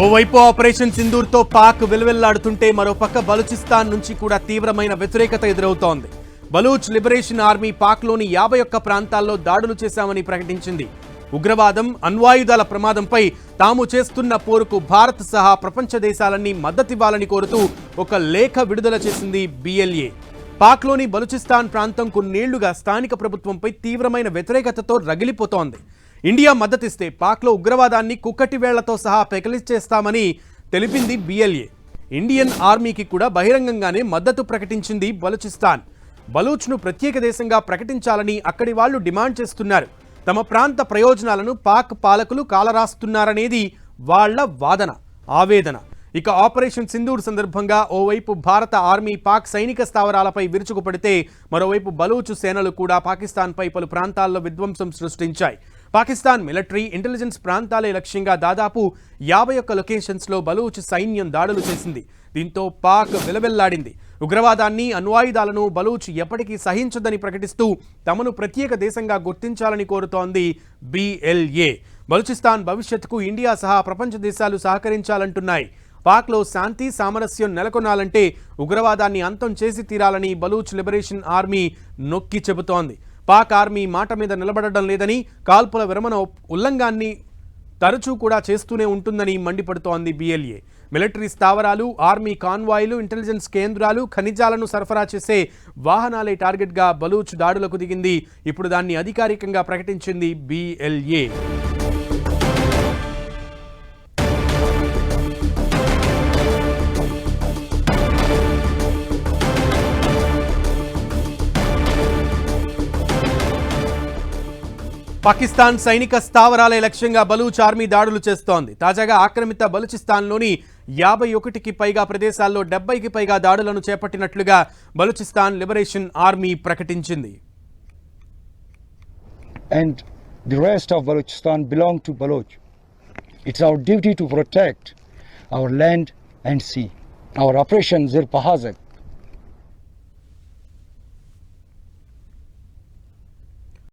ఓవైపు ఆపరేషన్ సింధూర్తో పాక్ వెలువెల్లాడుతుంటే మరోపక్క బలూచిస్తాన్ నుంచి కూడా తీవ్రమైన వ్యతిరేకత ఎదురవుతోంది. బలూచ్ లిబరేషన్ ఆర్మీ పాక్లోని యాభై ఒక్క ప్రాంతాల్లో దాడులు చేశామని ప్రకటించింది. ఉగ్రవాదం అణ్వాయుధాల ప్రమాదంపై తాము చేస్తున్న పోరుకు భారత్ సహా ప్రపంచ దేశాలన్నీ మద్దతివ్వాలని కోరుతూ ఒక లేఖ విడుదల చేసింది బిఎల్ఏ పాక్లోని బలూచిస్తాన్ ప్రాంతం కొన్నేళ్ళుగా స్థానిక ప్రభుత్వంపై తీవ్రమైన వ్యతిరేకతతో రగిలిపోతోంది. ఇండియా మద్దతిస్తే పాక్లో ఉగ్రవాదాన్ని కుక్కటి వేళ్ళతో సహా పెకలిచేస్తామని తెలిపింది బిఎల్ఏ ఇండియన్ ఆర్మీకి కూడా బహిరంగంగానే మద్దతు ప్రకటించింది బలూచిస్తాన్. బలూచ్ను ప్రత్యేక దేశంగా ప్రకటించాలని అక్కడి వాళ్ళు డిమాండ్ చేస్తున్నారు. తమ ప్రాంత ప్రయోజనాలను పాక్ పాలకులు కాలరాస్తున్నారనేది వాళ్ళ వాదన ఆవేదన. ఇక ఆపరేషన్ సింధూర్ సందర్భంగా ఓవైపు భారత ఆర్మీ పాక్ సైనిక స్థావరాలపై విరుచుకుపడితే మరోవైపు బలూచ్ సేనలు కూడా పాకిస్తాన్పై పలు ప్రాంతాల్లో విధ్వంసం సృష్టించాయి. పాకిస్తాన్ మిలిటరీ ఇంటెలిజెన్స్ ప్రాంతాలే లక్ష్యంగా దాదాపు యాభై ఒక్క లొకేషన్స్లో బలూచ్ సైన్యం దాడులు చేసింది. దీంతో పాక్ విలవెల్లాడింది. ఉగ్రవాదాన్ని అణ్వాయుధాలను బలూచ్ ఎప్పటికీ సహించదని ప్రకటిస్తూ తమను ప్రత్యేక దేశంగా గుర్తించాలని కోరుతోంది బిఎల్ఏ బలూచిస్తాన్ భవిష్యత్తుకు ఇండియా సహా ప్రపంచ దేశాలు సహకరించాలంటున్నాయి. పాక్లో శాంతి సామరస్యం నెలకొనాలంటే ఉగ్రవాదాన్ని అంతం చేసి తీరాలని బలూచ్ లిబరేషన్ ఆర్మీ నొక్కి చెబుతోంది. పాక్ ఆర్మీ మాట మీద నిలబడడం లేదని కాల్పుల విరమణ ఉల్లంఘాన్ని తరచూ కూడా చేస్తూనే ఉంటుందని మండిపడుతోంది బిఎల్ఏ మిలిటరీ స్థావరాలు ఆర్మీ కాన్వాయ్లు ఇంటెలిజెన్స్ కేంద్రాలు ఖనిజాలను సరఫరా చేసే వాహనాలే టార్గెట్గా బలూచ్ దాడులకు దిగింది. ఇప్పుడు దాన్ని అధికారికంగా ప్రకటించింది బిఎల్ఏ పాకిస్తాన్ సైనిక స్థావరాలే లక్ష్యంగా బలూచ్ ఆర్మీ దాడులు చేస్తోంది. తాజాగా ఆక్రమిత బలూచిస్తాన్లోని యాభై ఒకటికి పైగా ప్రదేశాల్లో డెబ్బైకి పైగా దాడులను చేపట్టినట్లుగా బలూచిస్తాన్ లిబరేషన్ ఆర్మీ ప్రకటించింది. And the rest of Balochistan belong to Baloch it's our duty to protect our land and sea our operation జిర్ పహాజక్